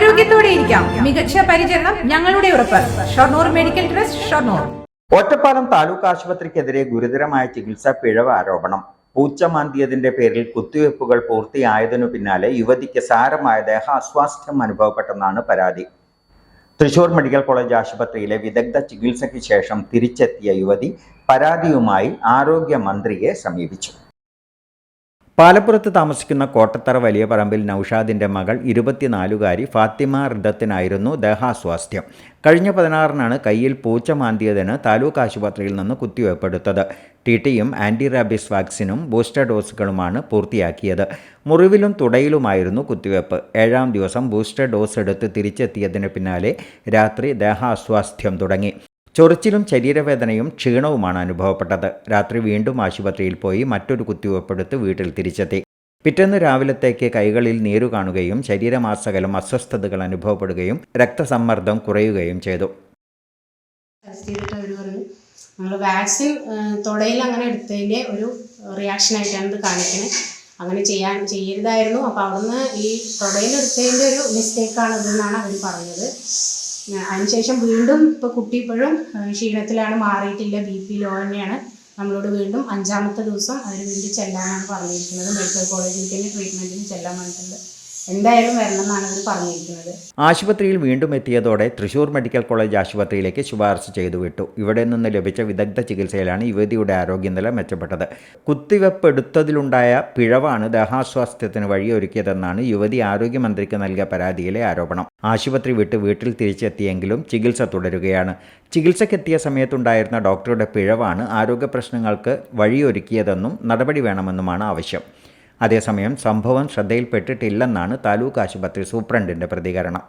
ആരോഗ്യത്തോടെ ഇരിക്കാം മികച്ച പരിചരണം ഞങ്ങളുടെ ഉറപ്പ്. Shoranur medical trust Shoranur. Ottapalam taluk ആശുപത്രിക്കെതിരെ ഗുരുതരമായ ചികിത്സാ പിഴവ് ആരോപണം. പൂച്ച മാന്തിയതിന്റെ പേരിൽ കുത്തിവയ്പ്പുകൾ പൂർത്തിയായതിനു പിന്നാലെ യുവതിക്ക് സാരമായ ദേഹാസ്വാസ്ഥ്യം അനുഭവപ്പെട്ടെന്നാണ് പരാതി. തൃശൂർ മെഡിക്കൽ കോളേജ് ആശുപത്രിയിലെ വിദഗ്ധ ചികിത്സയ്ക്ക് ശേഷം തിരിച്ചെത്തിയ യുവതി പരാതിയുമായി ആരോഗ്യമന്ത്രിയെ സമീപിച്ചു. പാലപ്പുറത്ത് താമസിക്കുന്ന കോട്ടത്തറ വലിയ പറമ്പിൽ നൌഷാദിന്റെ മകൾ ഇരുപത്തിനാലുകാരി ഫാത്തിമ റിദത്തിനായിരുന്നു ദേഹാസ്വാസ്ഥ്യം. കഴിഞ്ഞ പതിനാറിനാണ് കയ്യിൽ പൂച്ച മാന്തിയതിന് താലൂക്ക് ആശുപത്രിയിൽ നിന്ന് കുത്തിവയ്പ്പെടുത്തത് ടി ടിയും ആന്റി റാബിസ് വാക്സിനും ബൂസ്റ്റർ ഡോസുകളുമാണ് പൂർത്തിയാക്കിയത്. മുറിവിലും തുടയിലുമായിരുന്നു കുത്തിവയ്പ്പ് ഏഴാം ദിവസം ബൂസ്റ്റർ ഡോസ് എടുത്ത് തിരിച്ചെത്തിയതിന് പിന്നാലെ രാത്രി ദേഹാസ്വാസ്ഥ്യം തുടങ്ങി. ചൊറിച്ചിലും ശരീരവേദനയും ക്ഷീണവുമാണ് അനുഭവപ്പെട്ടത്. രാത്രി വീണ്ടും ആശുപത്രിയിൽ പോയി മറ്റൊരു കുത്തിവെപ്പെടുത്ത് വീട്ടിൽ തിരിച്ചെത്തി. പിറ്റേന്ന് രാവിലത്തേക്ക് കൈകളിൽ നീരു കാണുകയും ശരീരമാസകലം അസ്വസ്ഥതകൾ അനുഭവപ്പെടുകയും രക്തസമ്മർദ്ദം കുറയുകയും ചെയ്തു. നമ്മൾ വാക്സിൻ തുടയിൽ അങ്ങനെ എടുത്തതിന്റെ ഒരു റിയാക്ഷൻ ആയിട്ടാണ് ഇത് കാണിക്കുന്നത് അങ്ങനെ ചെയ്യാൻ ചെയ്യരുതായിരുന്നു. അപ്പോൾ അവിടുന്ന് ഈ തുടയിൽ എടുത്തതിന്റെ ഒരു മിസ്റ്റേക്കാണ് ഇതെന്നാണ് അവർ പറഞ്ഞത്. അതിനുശേഷം വീണ്ടും ഇപ്പോൾ കുട്ടി ഇപ്പോഴും ക്ഷീണത്തിലാണ് മാറിയിട്ടില്ല ബി പി ലോ തന്നെയാണ്. നമ്മളോട് വീണ്ടും അഞ്ചാമത്തെ ദിവസം അതിന് വേണ്ടി ചെല്ലാനാണ് പറഞ്ഞിരിക്കുന്നത്. മെഡിക്കൽ കോളേജിൽ തന്നെ ട്രീറ്റ്മെന്റിന് ചെല്ലാൻ പറഞ്ഞിട്ടുണ്ട്. എന്തായാലും വരണമെന്നാണ് അവർ പറഞ്ഞിരിക്കുന്നത്. ആശുപത്രിയിൽ വീണ്ടും എത്തിയതോടെ തൃശൂർ മെഡിക്കൽ കോളേജ് ആശുപത്രിയിലേക്ക് ശുപാർശ ചെയ്തു വിട്ടു. ഇവിടെ നിന്ന് ലഭിച്ച വിദഗ്ധ ചികിത്സയിലാണ് യുവതിയുടെ ആരോഗ്യനില മെച്ചപ്പെട്ടത്. കുത്തിവെപ്പെടുത്തതിലുണ്ടായ പിഴവാണ് ദേഹാസ്വാസ്ഥ്യത്തിന് വഴിയൊരുക്കിയതെന്നാണ് യുവതി ആരോഗ്യമന്ത്രിക്ക് നൽകിയ പരാതിയിലെ ആരോപണം. ആശുപത്രി വിട്ട് വീട്ടിൽ തിരിച്ചെത്തിയെങ്കിലും ചികിത്സ തുടരുകയാണ്. ചികിത്സയ്ക്കെത്തിയ സമയത്തുണ്ടായിരുന്ന ഡോക്ടറുടെ പിഴവാണ് ആരോഗ്യ പ്രശ്നങ്ങൾക്ക് വഴിയൊരുക്കിയതെന്നും നടപടി വേണമെന്നുമാണ് ആവശ്യം. അതേസമയം സംഭവം ശ്രദ്ധയിൽപ്പെട്ടിട്ടില്ലെന്നാണ് താലൂക്ക് ആശുപത്രി സൂപ്രണ്ടിന്റെ പ്രതികരണം